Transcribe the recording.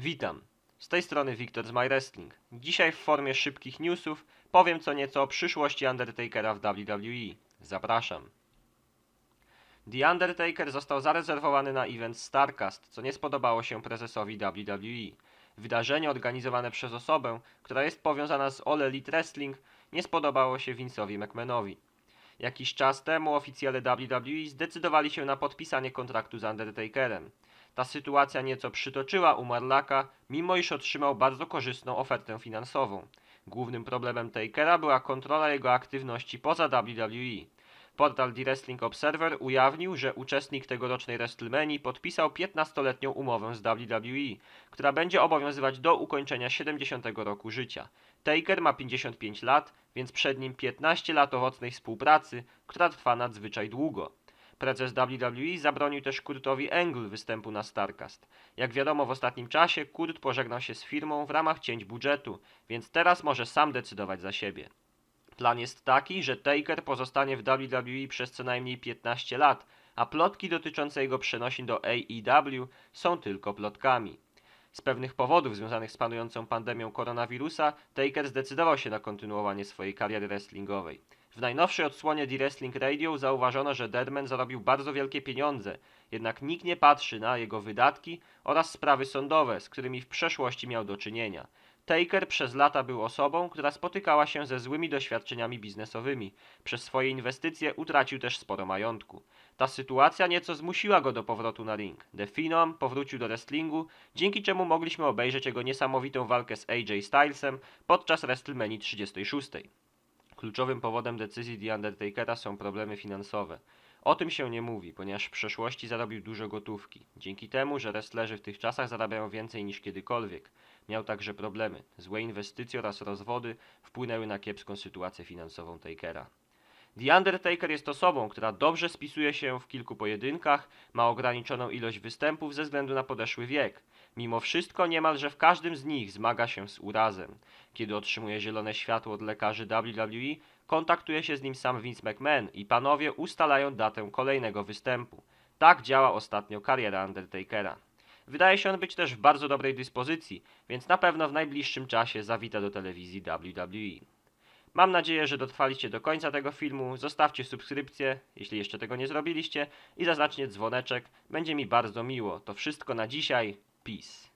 Witam. Z tej strony Wiktor z My Wrestling. Dzisiaj w formie szybkich newsów powiem co nieco o przyszłości Undertakera w WWE. Zapraszam. The Undertaker został zarezerwowany na event Starcast, co nie spodobało się prezesowi WWE. Wydarzenie organizowane przez osobę, która jest powiązana z All Elite Wrestling, nie spodobało się Vince'owi McMahonowi. Jakiś czas temu oficjele WWE zdecydowali się na podpisanie kontraktu z Undertakerem. Ta sytuacja nieco przytoczyła umarlaka, mimo iż otrzymał bardzo korzystną ofertę finansową. Głównym problemem Takera była kontrola jego aktywności poza WWE. Portal The Wrestling Observer ujawnił, że uczestnik tegorocznej WrestleMania podpisał 15-letnią umowę z WWE, która będzie obowiązywać do ukończenia 70 roku życia. Taker ma 55 lat, więc przed nim 15 lat owocnej współpracy, która trwa nadzwyczaj długo. Prezes WWE zabronił też Kurtowi Angle występu na Starcast. Jak wiadomo w ostatnim czasie Kurt pożegnał się z firmą w ramach cięć budżetu, więc teraz może sam decydować za siebie. Plan jest taki, że Taker pozostanie w WWE przez co najmniej 15 lat, a plotki dotyczące jego przenosin do AEW są tylko plotkami. Z pewnych powodów związanych z panującą pandemią koronawirusa, Taker zdecydował się na kontynuowanie swojej kariery wrestlingowej. W najnowszej odsłonie The Wrestling Radio zauważono, że Deadman zarobił bardzo wielkie pieniądze, jednak nikt nie patrzy na jego wydatki oraz sprawy sądowe, z którymi w przeszłości miał do czynienia. Taker przez lata był osobą, która spotykała się ze złymi doświadczeniami biznesowymi. Przez swoje inwestycje utracił też sporo majątku. Ta sytuacja nieco zmusiła go do powrotu na ring. The Phenom powrócił do wrestlingu, dzięki czemu mogliśmy obejrzeć jego niesamowitą walkę z AJ Stylesem podczas WrestleMania 36. Kluczowym powodem decyzji The Undertakera są problemy finansowe. O tym się nie mówi, ponieważ w przeszłości zarobił dużo gotówki. Dzięki temu, że wrestlerzy w tych czasach zarabiają więcej niż kiedykolwiek. Miał także problemy. Złe inwestycje oraz rozwody wpłynęły na kiepską sytuację finansową Takera. The Undertaker jest osobą, która dobrze spisuje się w kilku pojedynkach, ma ograniczoną ilość występów ze względu na podeszły wiek. Mimo wszystko niemalże w każdym z nich zmaga się z urazem. Kiedy otrzymuje zielone światło od lekarzy WWE, kontaktuje się z nim sam Vince McMahon i panowie ustalają datę kolejnego występu. Tak działa ostatnio kariera Undertakera. Wydaje się on być też w bardzo dobrej dyspozycji, więc na pewno w najbliższym czasie zawita do telewizji WWE. Mam nadzieję, że dotrwaliście do końca tego filmu. Zostawcie subskrypcję, jeśli jeszcze tego nie zrobiliście, i zaznaczcie dzwoneczek. Będzie mi bardzo miło. To wszystko na dzisiaj. Peace.